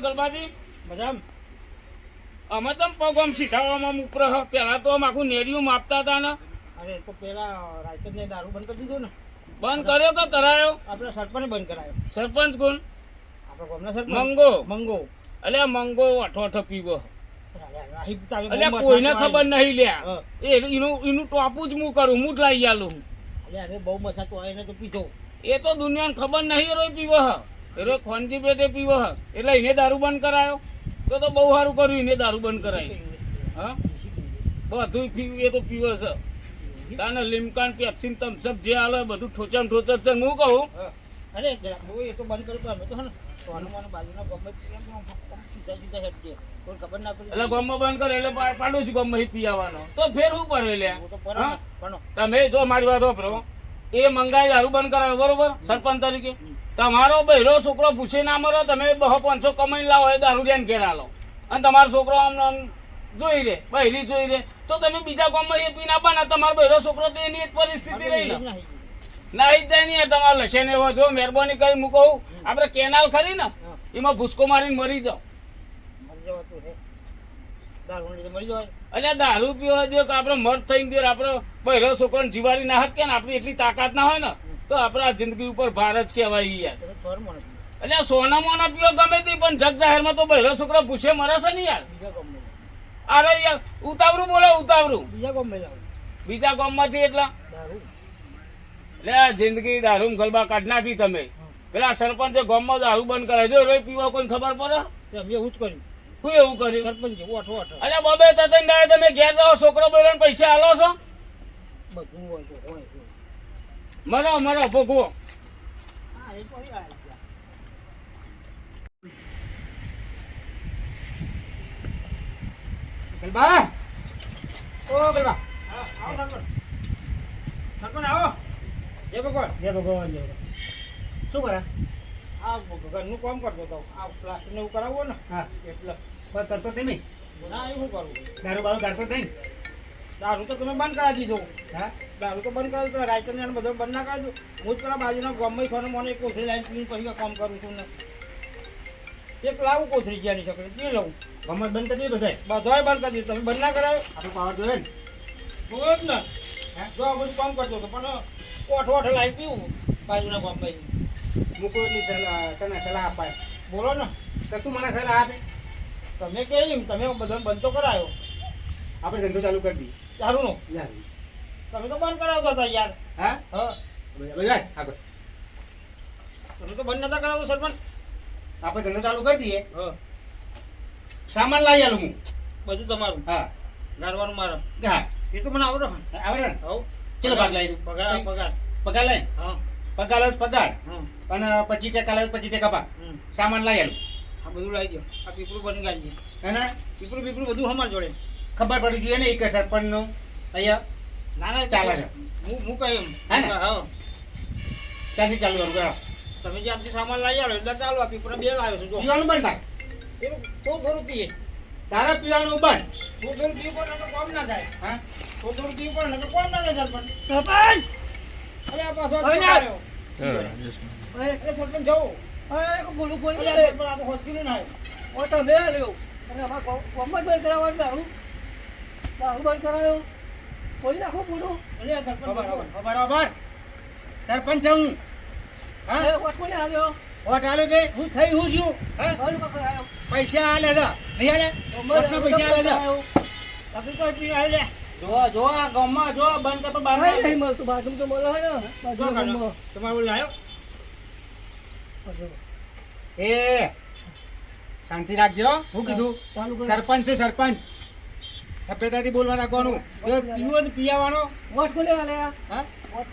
ગલબાજી? મજામ. અમે તો પગ આમ સીધાવામાં ઉપર પેલા તો આખું નેરિયું માપતા હતા ને. અરે તો પેલા રાયચંદને દારૂ બંધ કરી દીધો ને. બંધ કર્યો કે કરાયો? આપણે સરપંચ બંધ કરાયો. સરપંચ કોણ? મંગો. મંગો. એટલે મંગો અઠો અઠો પીવો. બહુ કોઈને ખબર નહીં લ્યા. એ એનું એનું ટોપું જ હું કરું હું જ લાવી આલું. બહુ મથાતો તો એને તો પીધો એ તો દુનિયાને ખબર નહીં રોય પીવો હ. એરો ખોનજી પેટે પીવો હ. એટલે એને દારૂ બંધ કરાયો. તો તો બહુ સારું કર્યું એને દારૂ બંધ કરાયું. હા? બધું પીવું એ તો પીવો છે તાને લીમકાન પેપ્સિન તમસપ જે હાલે બધું ઠોચામ ઠોચા છે. હું કહું. અરે એ તો બંધ કર્યું તો અમે તો પડી. એટલે ગામમાં બંધ કરે એટલે પા- તો ફેર શું તમે જો મારી વાત વાપરો. એ મંગાઈ દારૂ બંધ કરાવે બરોબર? સરપંચ તરીકે. તમારો બહેરો છોકરો પૂછે ના મરો તમે બહો પાંચસો કમાઈ લાવો એ દારૂ ડેન ઘેર આલો. અને તમારો છોકરો આમ આમ જોઈ રે બહેરી જોઈ રે તો તમે બીજા ગામમાં એ પીના બના તમારો બહેરો છોકરો તો એની એક પરિસ્થિતિ રહી ને નહીં. જાય નહીં તમારે લશે ને એવો જો મહેરબાની કરી હું કહું આપણે કેનાલ ખરી ને એમાં ભૂસકો મારીને મરી જાઓ. મરી દારૂ પીવા દો કે આપણે મર્દ થઈને દો આપણે પહેલો છોકરો જીવારી ના હક કે ને આપણી એટલી તાકાત ના હોય ને તો આપણે આ જિંદગી ઉપર ભાર જ કહેવાય યાર. અને સોના મોના પીવો ગમે તે પણ જગ જાહેરમાં તો પહેલો છોકરો પૂછે મરે ને યાર. અરે યાર ઉતાવળું બોલો ઉતાવળું. બીજા ગામમાં બીજા ગામમાંથી એટલા? આ જિંદગી દારૂ ગલબા કાઢ નાખી તમે. પેલા સરપંચે ગામમાં દારૂ બંધ કરે જો રોય પીવા કોઈ ખબર પડે? તે એવું જ કર્યું. શું એવું કર્યું? સરપંચ અઠો અઠો અને બબે તતન દાડે તમે ઘેર જાઓ છોકરો બોલો પૈસા આલો છો? બધું હોય તો હોય તો. મરો મરો ભોગવો. ગલબા? ઓ ગલબા. આવો સરપંચ. સરપંચ આવો. જય ભગવાન? જય ભગવાન જય શું કરે? આ ઘરનું કામ કરતો હતો. આ પ્લાસ્ટર ને એવું કરાવવું ને હા. એટલે કોઈ કરતો તમે ના શું કરું? દારૂ બારૂ કાઢતો તે નહીં? દારૂ તો તમે બંધ કરાવી દીધો. હા? દારૂ તો બંધ કરાવી દીધો. રાયચંદ ને બધું બંધ ના કરાવી દીધું. હું જ પેલા બાજુના ગામમાં છો ને મને કોથળી લાઈન પીને પછી કામ કરું છું ને. એક લાવું કોથળી જ્યાંની છોકરી તે લઉં ગમત બંધ કરી દીધું બધાય? બધાય બંધ કરી દીધું. તમે બંધ ના કરાવ્યો? આપણે પાવર જોઈએ ને. બહુ જ ને. હે? જો આ બધું કામ કરતો હતો પણ ઓઠો ઓઠો લાવી પીવું? બાજુના ગામમાં મૂકો એટલી સલાહ તને સલાહ અપાય બોલો ને. તો તું મને સલાહ આપે. તમે કેમ તમે બધો બંધ તો કરાયો. આપણે ધંધો ચાલુ કરી દઈએ. દારૂનો યાર તમે તો બંધ કરાવતા હતા યાર. હા? હા. બધા આગળ. તમે તો બંધ નતા કરાવતો સરપંચ. આપણે ધંધો ચાલુ કરી દઈએ. હા. સામાન લાવી આલું હું. બધું તમારું. હા. ગારવાનું મારા. હા. એ તો મને આવડે. આવડે હવ ચલો ભાગ લાવી. પગાર પગાર. પગાર લઈ હા. પગાર લાવ પગાર. હા અને પચીસ ટકા લાવ પચીસ ટકા હમ. સામાન લાવી આલું. આ બધું લાવી દો આ પીપળું બની ગાડીએ અને પીપળું પીપળું બધું અમાર જોડે. ખબર પડી જોઈએ ને એક સરપંચનું. અહીંયા ના ના ચાલે છે. હું હું કહી એમ. હે ને? હા. ત્યાંથી ચાલુ કરું? કરો તમે જે આમથી સામાન લાવી આવ્યો એટલે ચાલો આ પીપળા બે લાવ્યો છું જો. પીવાનું બંધ તો થોડું થોડું પીએ. તારે પીવાનું બંધ. થોડું થોડું પીવું પણ નકર કોમ ના થાય. હા? થોડું થોડું પીવું પણ નકર કોમ ના થાય સરપંચ. સરપંચ! અરે આ પાછો આવ્યો. અરે સરપંચ જાઓ અરે બોલું બોલું અરે આ સરપંચ આ તો હોસ્પિટલ ના આવ્યો ઓ તમે આલ્યો અને અમારા ગામમાં જ બંધ કરાવવાનું દારૂ. દારૂ બંધ કરાયો. બોલી નાખો બોલું અરે સરપંચ. ખબર ખબર સરપંચ હું? હા એ વટ કોને કે હું થઈ હું છું. હા? કરાયો પૈસા આલે છે. નહીં આલે? પૈસા આલે છે. તમે તો પી આવ્યો લે જો જો આ ગામમાં જો બંધ કર બાર નહીં મળતું. બાજુ તો મળે હોય ને. બાજુ કાઢો. તમારે એ શાંતિ રાખજો હું. કીધું? સરપંચ છું સરપંચ. સભ્યતાથી બોલવા રાખવાનું પીવું તો પીવાનો વટ કોને આલ્યા હા? વટ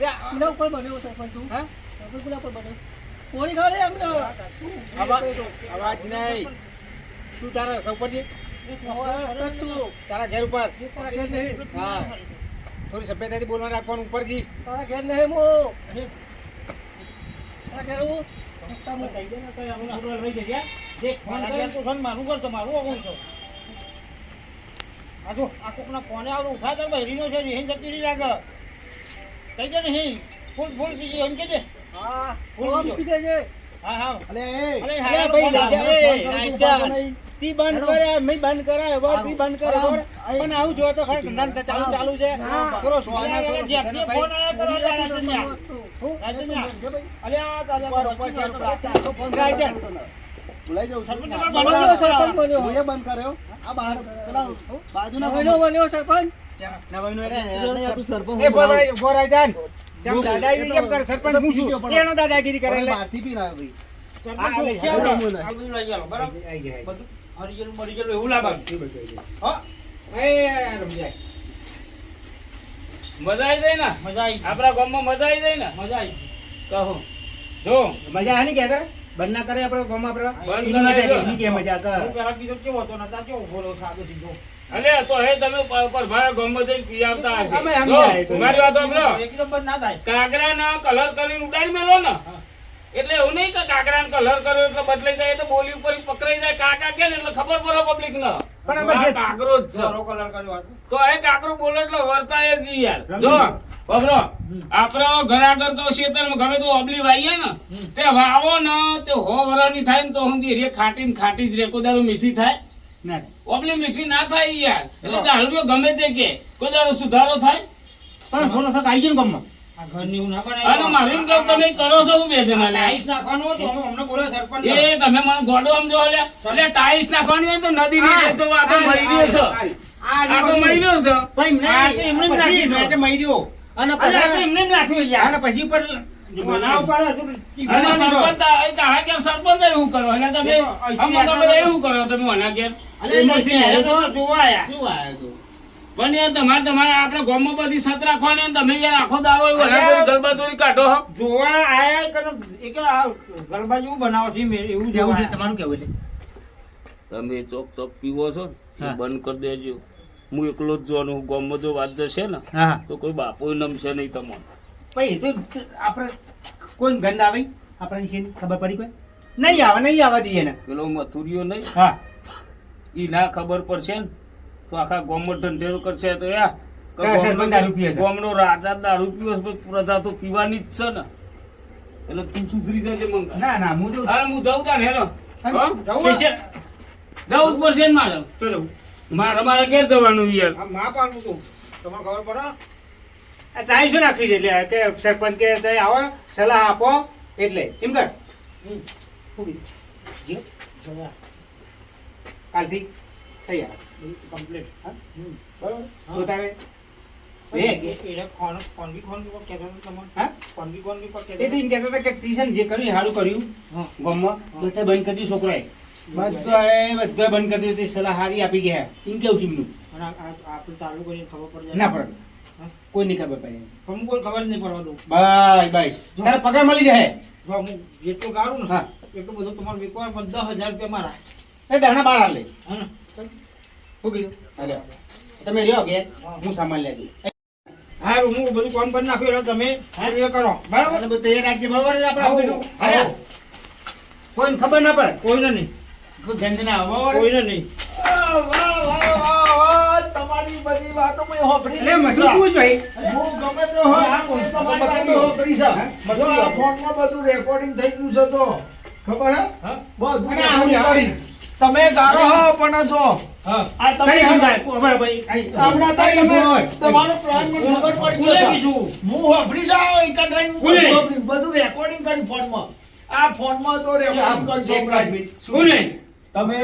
વટ. ઉપર બન્યો સરપંચ તું. હા? ઉપર બન્યો? કોની ખાલે એમને અવાજ નહીં. તું તારા સૌ પર છે? તારા ઘેર ઉપર? નહીં. હા. થોડી સભ્યતાથી બોલવા રાખવાનું ઉપરથી. તારા ઘેર નહીં હું. તારા ઘેર હું. ફોન કરે તો ફોન મારું કર તો મારું આવું છે. આ આ કોકના ફોને આવડું ઉઠા ભાઈ બહેરીનો છે રીહેન જતી રહી લાગે. કહી દે નહીં ફૂલ ફૂલ બીજી એમ કે દે. હા, ફૂલ કોમ બીજો. હા હા અલે અલે અલે ભાઈ ફોન. એ, તી બંધ કરે મેં બંધ કરાય બર તી બંધ કરે બર પણ આવું જો તો ખરી ધંધા ચાલુ ચાલુ છે હા. સોના અલે, કરો ફોન આવ્યા કરો, રાજન્યા. હું? રાજન્યા. અલે, આ તારે ઉપર, ઉપર, બચી ઉપર. ગયો તો ફોન રાજા. બોલાઈ જાઉં સરપંચ બન્યો, બન્યો, સરપંચ બન્યો. હું બંધ કર્યો આ બહાર પેલા બાજુના બન્યો, બન્યો સરપંચ નવાઈનું અરે, એટલે- સરપંચ એ હું બોલ બોલાવું. જેમ દાદાગીરી કેમ કરે સરપંચ હું છું એનો દાદાગીરી કરે એટલે. બહારથી પીને આવ્યો ભાઈ. સરપંચ હા, લે, ક્યાં હા, આવ્યો? હા. આ બધું લઈ ગયેલો, બરાબર? આઈ જાય, આઈ બધું? હરી ગયેલું, એવું લાગે હા? એ રમજાય. મજા આવી જાય ને? મજા આવી આપણા ગામમાં મજા આવી જાય ને? મજા આવી કહો. જો. મજા આની કે કરે બંધ ના કરે આપણે ગામમાં આપણે? બંધ કરાય મજા કે મજા કર? પેલા કીધું કેવો હતો નતા કેવો બોલો સાદો સીધો અલે તો હે તમે પ- પર મારા ગામમાં જઈને પી આવતા હશે. અમે મારી વાત સાંભળો એકદમ બંધ ના થાય. કાગરાના કલર કરીને ઉડાડી મેલો ને. એટલે એવું નહીં કે કાગરાનો કલર કર્યો એટલે બદલાઈ જાય તો બોલી ઉપર પકડાઈ જાય. કાકા કે એટલે ખબર પડે પબ્લિક ને. પણ અમે જે- કાગરો જ છે. સારો કલર કર્યો હતો. તો. એ કાકરો બોલે એટલે વર્તાય જ યાર. જો બબરો આપણો ઘર આગળ તો શેતરમાં ગમે તો ઓબલી વાઈએ ને તે વાવો ને તે હો વરાની થાય ને તો હું રે ખાટી ને ખાટી જ રે કોઈ દારૂ મીઠી થાય. ના ઓબલી મીઠી ના થાય યાર. એટલે દારૂ ગમે તે કે. કોઈ દારૂ સુધારો થાય? પણ થોડો સક આવી જાય ગમમાં. સરપંચ તો તો તો તો પછી તો તો એવું કરો. અને તમે તો એવું કરો તમે ઓના ઘેર. પણ યાર તમારે તમારે આપણે ગોમો બધી સત રાખવાની અને તમે યાર આખો દારો એવો ગલબાતોડી કાઢો હો. જોવા આયા કે એક જેવું બનાવો છે મેં એવું જેવું છે? તમારું કેવું છે? તમે ચોક ચોક પીવો છો ને બંધ કરી દેજો. હું એકલો જ જોવાનું ગોમો જો વાત જશે ને તો કોઈ બાપો નમશે નહીં તમને. ભાઈ એ તો આપણે કોઈ ગંધ આવે? આપણને ખબર પડી કોઈ? નહીં આવે નહીં આવવા દઈએ ને પેલો મથુરિયો નહીં? હા. ઈ ના ખબર પડશે ને તો આખા ગોમટ ધંધેરો કરશે તો યા ગામનો- રાજા દારૂ પીવે પ્રજા તો પીવાની જ છે ને. એટલે તું સુધરી જજે મંગા ના ના હું હા હું જાઉં તાર હેલો. જવું જ પડશે ને મારે. મારે મારે ઘેર જવાનું યાર. મા માપ તું છું. તમને ખબર પડે? ટાઈમ શું નાખવી છે? એટલે કે સરપંચ કે આવો સલાહ આપો એટલે. એમ કર. હમ. જે જોવા. કાલથી તૈયાર complete. હા? બરાબર? તો તારે છોકરાએ. બધા બંધ કરી દીધી. સલાહ સારી આપી ગયા. એમ કેવું છે એમનું? આપણે ચાલુ કરીને ખબર પડી ના પડે. કોઈ નહીં ખબર પડે. પણ હું કોઈ ખબર નહીં પડવા દઉં. બાય બાય તારે પગાર મળી જાય હું જેટલું ગાળું ને. એટલું બધું તમારે વેચવાનું પણ દસ હજાર રૂપિયા મારા. એ દાણા બાર હાલે હે કીધું? હાલે તમે રહ્યો કે હું સામાન લેજો હા હું બધું કામ કરી નાખ્યું એટલે તમે એ કરો. બરાબર? તૈયાર રાખજે બરાબર આપણે આવું કીધું. કોઈને ખબર ના પડે. કોઈને નહીં. ગંધ ના આવે? કોઈને નહીં. તમારી બધી વાતો મેં હોભળી લે મજૂર પૂછ ભાઈ હું ગમે તો હોય આ કોઈ તમારી વાતો હોભળી છે. હા? આ ફોનમાં બધું રેકોર્ડિંગ થઈ ગયું છે તો. ખબર હે? હા. બધું. તમે ગારો હો પણ જો. આ તમે. હમણાં તમારો પ્લાન મને ખબર પડી ગયો છે. હું હોભળી જાવ એક બધું રેકોર્ડિંગ કરી ફોનમાં. આ ફોનમાં તો રેકોર્ડિંગ તમે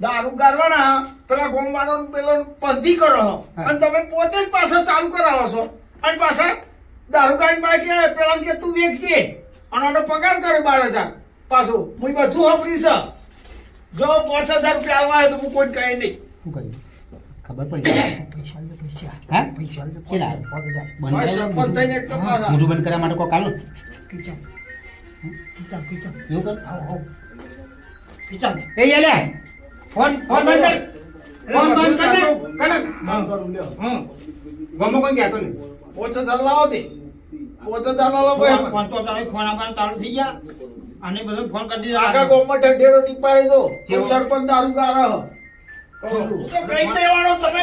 દારૂ ગારવાના પેલા ગોમવાનો પેલો પંથી કરો. અને તમે પોતે જ પાછા ચાલુ કરાવો છો. અને પાછા દારૂ ગાઈને બાઈક કે પેલા કે તું વેચજે અને પગાર કરે બાર હજાર. પાછું હું બધું હફરી છે. જો પાંચ હજાર રૂપિયા આવવા હોય તો હું કોઈ કહે નહીં. શું કર્યું? ખબર પડી પૈસા આવ્યા? બંધ તો. મોઢું કરવા માટે કોઈ કાલો એવું કર? કિચન. એ યાલે ફોન ફોન બંધ કર. ફોન બંધ કર લ્યો ગમો કોઈ કહેતો નહીં? પાંચ હજાર લાવો તે. પોચો દાનો લાવો ભાઈ પાંચસો તારીખ ફોન આપવાનું ચાલુ થઈ ગયા. અને બધો ફોન કરી દીધો આખા ગામમાં ઢંઢેરો નીપાય છો જેવો. સરપંચ દારૂ ગાળો હો. કઈ દેવાનો તમે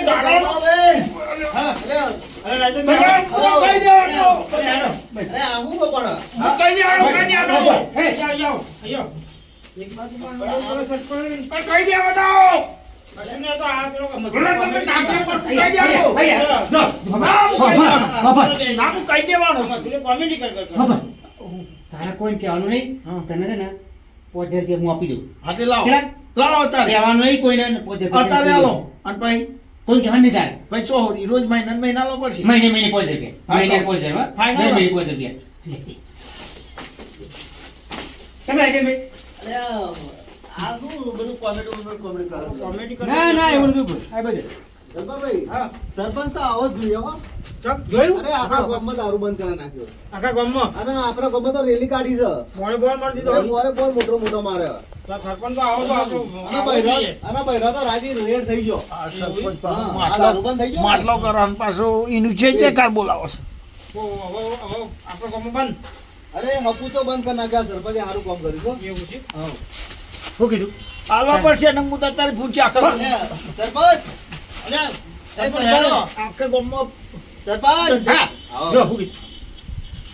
કઈ કોમેડી કર. તારે કોઈ કહેવાનું નહીં. તને છે ને પાંચ હજાર રૂપિયા હું આપી દઉં. હાથે લાવો. ચાલ. લાવો અત્યારે. કહેવાનું નહીં કોઈને પાંચ હજાર અત્યારે આપી અને ભાઈ? કોઈ કહેવાનું નહીં તારે. ભાઈ ચોહરી રોજ મહિના મહિના લો પડશે મહિને મહિને પાંચ હજાર રૂપિયા. હા, મહિને તો. પાંચ હજાર ફાઈનલ મહિને પાંચ હજાર રૂપિયા. કેમ રાજનભાઈ કોમેડી કર ના ના એવું નથી આ બધું. હા. સરપંચ તો આવો જ જોઈએ હો. જોયું અરે આખા ગામમાં દારૂ બંધ કરી નાખ્યો. આખા ગામમાં? અને આપણા ગામમાં તો રેલી કાઢી છે. મોડે બોલ મારી દીધો. મોરે બોલ મોટો મોટો મારે. સરપંચ તો આવો તો અને આવો અને બૈરા તો રાજી રેડ થઈ ગયો. આ સરપંચ આ દારૂ બંધ થઈ ગયો માટલો કરવાનું પાછું એનું જે જે કાર બોલાવો છે. ઓ, હવે હવે આપણો ગામમાં અરે હપુ તો બંધ કરી નાખ્યા સરપંચે સારું કામ કર્યું છો. એવું છે? હા. શું કીધું? આલવા પડશે અને હું તો અત્યારે પૂછ્યા કરું સરપંચ! આખે ગામમાં સરપંચ. હા. જો શું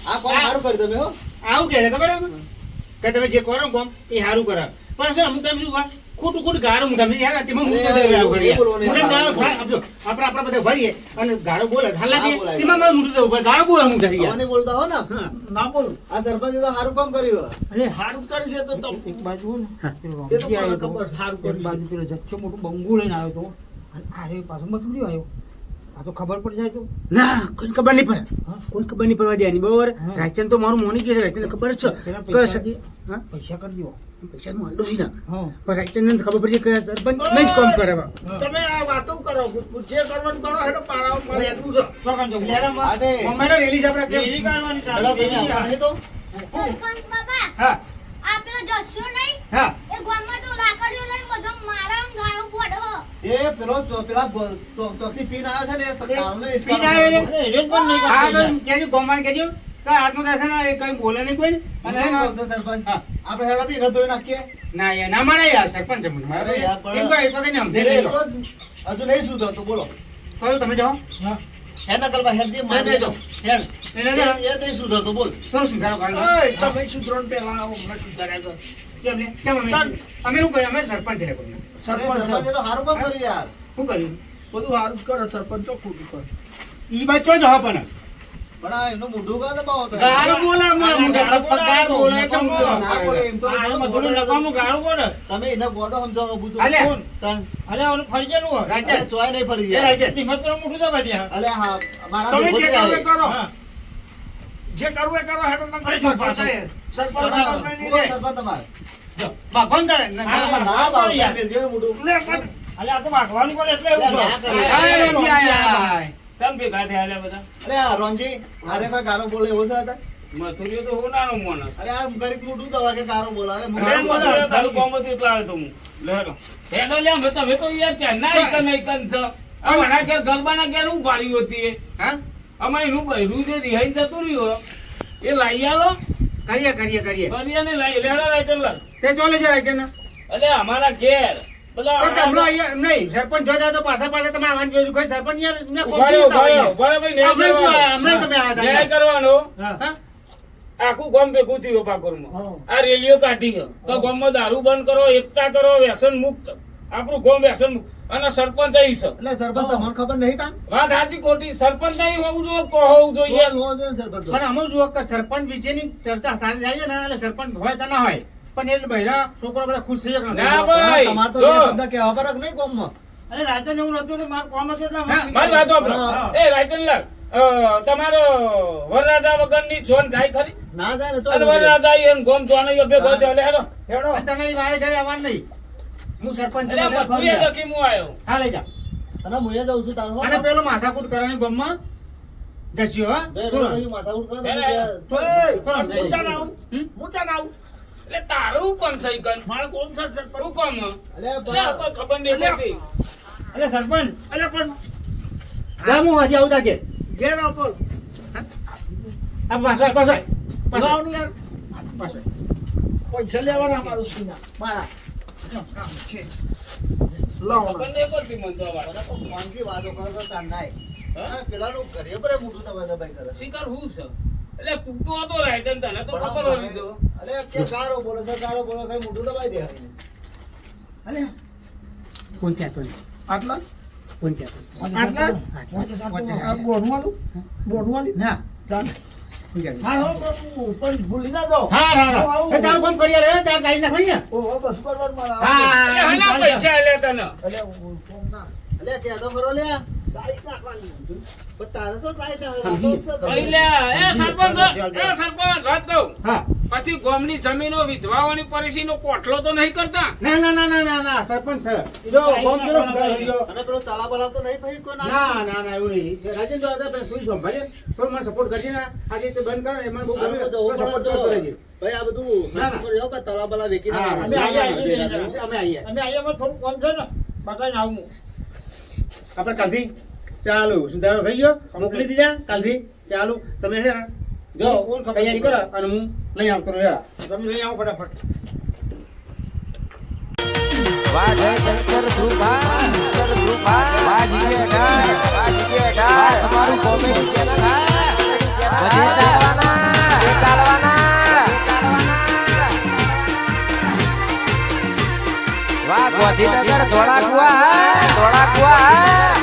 આ કામ સારું કર્યું તમે હો? આવું કહે ખબર કે તમે જે કરો ને એ સારું કરે પણ છે અમુક ટાઈમ શું થાય? ખોટું ખોટું ગાળો મુકામ. યાર તેમાં મૂકતો અરે, જાય આવું એ કરીએ. બોલવાનું મોઢે યાર. ગાળો આપજો. આપણે આપણે બધા ભરીએ. અને ગાળો બોલે હાલા દે તેમાં મારું મોઢું જવું ગાળો બોલે અમુક ધારી મને બોલતા હો ને ના બોલું. આ સરપંચે તો સારું કામ કર્યું અરે સારું કરી છે તો તમે એક બાજુ ને એ તો રમજી મને આવ્યો તો. ખબર સારું કર્યું બાજુ પેલો જચ્ચો મોટું બંગુ લઈને આવ્યો તો. અને આ રે પાછો. મથુરી આવ્યો? આ તો ખબર પડી જાય તો. ના કોઈ ખબર નહીં પડે. કોઈ ખબર નહીં પડવા દેવાની બરોબર. રાયચંદ તો મારું મોની કે છે રાયચંદ ખબર જ છે પૈસા કરી દો. પૈસા નું આંડો છે ને. પણ રાયચંદ ખબર પડી કે સરપંચ નહીં કામ કરે તમે આ વાતો કરો. જે કરવાનું કરો હેડો પાડાઓ પર એટલું છે. તો કામ જો તે. રેલી છે આપણે રેલી કરવાની છે. હેડો તમે આવતા તો. સરપંચ બાબા હા. આ પેલો જસ્યો નહીં? હા. એ ગામમાં તો લાકડીઓ લઈને બધો મારા ગાળો પડો એ પેલો પેલા ગો- ચો- આવ્યો છે ને એ તો કાલનો પીને ઇસ્કારો આવ્યો ને? કર્યો. અરે, રેજ પણ નહીં હા તો કરતા ગોમાન કહેજો તો આજનો દાસ એ કઈ બોલે નહીં કોઈ ને. અને અને એમ કહું છું સરપંચ આપણે હેડાથી રદ ધોઈ નાખીએ ના યાર ના મારે યાર સરપંચ છે મને મારે યાર, પણ- એમ કહો, એક સમજે નહીં લો. એટલો જ હજુ નહીં સુધરતું બોલો કયો તમે જાઓ હા. હે નકલબા હેડ જે મારે હેડ હેડ એટલે એ જાઓ. એ નહીં બોલ થોડું સુધારો કરો. તમે સુધરણ પેલા હમણાં સુધાર્યા કરો કેમ લે? કેમ અમે અમે શું કર્યું અમે સરપંચ છે કોઈ સરપંચ સરપંચે તો સારું કામ કર્યું યાર શું કર્યું બધું સારું કરે સરપંચ તો ખોટું કરે ઈ બાજુ ચો જવા પણ પણ આ એમનું મોઢું કાં દબાવો તમે? ગાળ બોલે અમારે મોઢે. ગાળ બોલે, પગાર બોલે એટલે ના બોલે, એમ તો આ બોલો, મથુરું બોલો. નકામું ગાળું કોને? તમે એને ગોડો સમજાવો પૂછો અલે. તન અરે, ઓલું ફરી ગયેલું હોય. ચોય નહીં ફરી એ ગયા હિંમત પેલો મોઢું દબાઈ દે. અલે હા મારા તમે જે કરવું એ કરો હા. જે કરવું એ કરો હેડો સરપંચ રે. સરપંચ તમારે. બાપા તારે. ના, બાપ, લે, પણ આ તો કોને એટલે એવું અલે, છે. ના કરે. આ રોજી આયા. ચમ ભેગા થયા લે બધા અલે આ રોમજી, આરે કોઈ ગારો બોલે એવો છે અત્યારે? મથુરીઓ તો હોનારો માણસ અરે આ ગરીબ મોઢું દવા કે ગારો બોલે અરે અરે, મોઢું બોલે. મથુરીઓ તારું ગામમાંથી એટલા આવ્યો તો હું. લે હેડો. હેડો લે, અમે તમે તો યાર ચેન્નાઈ એકન એકન છો. આ વડા ઘેર ગરબાના ઘેર હું પાડ્યું હતી એ? હા? અમે એનું બૈરું જે રિહાઈ જતું રહ્યું એ લાઈ આલો કરીએ કરીએ કરીએ. ફરિયાને લાઈ લેડો લાઈ ચાલ તે ચોલે છે રાજે ને અલે અમારા ઘેર. બધા પણ તમને અહીંયા નહીં સરપંચ જો જાઓ તો પાછા પાછા તમે આવવાનું જોયું કોઈ સરપંચ યાર જ કરવાનો. જ? આખું ગમ ભેગું થયું પાકોરમાં. આ રેલીઓ કાઢી ગયો તો ગામમાં દારૂ બંધ કરો એકતા કરો વ્યસન મુક્ત. આપણું ગામ વ્યસન અને સરપંચ અહીં છે એટલે સરપંચ તમને ખબર નહીં તાન વાત સાચી ખોટી સરપંચ અહીં હોવું જોઈએ હોવું જોઈએ હોવો જોઈએ ને સરપંચ. પણ અમે જુઓ કે સરપંચ વિશેની ચર્ચા સારી જાય ને એટલે સરપંચ હોય કે ના હોય પણ એટલે બહેરા છોકરો બધા ખુશ થઈ જાય ના. ભાઈ. તમારે તો શબ્દ કહેવા ફરક નહીં ગામમાં? અરે, રાજન એવું નતું કે મારું કોમ હતું એટલે મારી વાત એ રાજનલાલ અ, તમારો વરરાજા વગરની જોન જાય ખરી ના જાય ને તો વરરાજા એમ ગોમ જોન ભેગો એટલે હેડો હેડો. તમે મારે ઘરે આવવાનું નહીં હું સરપંચ હું લઈ જાઓ. અને હું એ જાઉં છું તાર અને પેલો માથાકૂટ કરવાની ગામમાં? જસ્યો હા? બે રોજ અહીં માથાકૂટ કરે તો એને- બે- થોડું- થોડું હું સમજાય. ચાલ આવું હમ? હું ચાલ આવું એટલે તારું કોમ સહી કર મારે કોમ સર સર કોમ એટલે ખબર નહીં પડતી. અરે, સરપંચ. અલે પણ જા હું હજી આવું તાર ઘેર. ઘેર આ પાછો પાછો. પાછો યાર. પાછો પૈસા લેવાના મારું સીના. મારા. શિકાર હું છે? એટલે તું હતો રાયચંદ તને તો ખબર હોવી તો અરે કે ગારો બોલે છે ગારો બોલે કઈ મોટું દબાઈ દે અલે કોણ કહેતો આટલા? કોણ કહેતો આટલા? બોનવાલું બોનવાલી ના. તારું તો સરપંચ સરપંચ વાત કહું. હા. પછી ગોમની જમીનો વિધવાઓની પરિસ્થિતિનો કોઠલો તો નહીં કરતા? ના ના ના ના ના ના સરપંચ સર. જો ગોમ કરો જો અને પેલો તાલા બલા તો નહીં ભાઈ કોઈ ના ના ના એવું નહીં. રાજેન્દ્ર દાદા ભાઈ તું સંભાળે. થોડો મને સપોર્ટ કરજે ને. આજે તે બંધ કરો એમાં બહુ તો સપોર્ટ તો. રહેજે. ભાઈ આ બધું ના, તાલા બલા વેકી ના અમે આવીએ, અમે આઈએ અમે આઈએ અમે થોડું કામ છે ને. બતાવીને આવું. આપણે કાલથી ચાલુ. સુધારો થઈ ગયો. મોકલી દીધા કાલથી ચાલુ. તમે છે ને જો તૈયારી કરો અને હું લઈ આવતો રહ્યા તમે લઈ આવો ફટાફટ વાઢે શંકર ધ્રુવા, શંકર ધ્રુવા, વાજીએ ડાળ, વાજીએ ડાળ. તમારું કોમેડી ચેનલ બધે ચાલવાના, બધે ચાલવાના. વાહ, ગોધીનગર ધોળાકુવા, ધોળાકુવા, હા.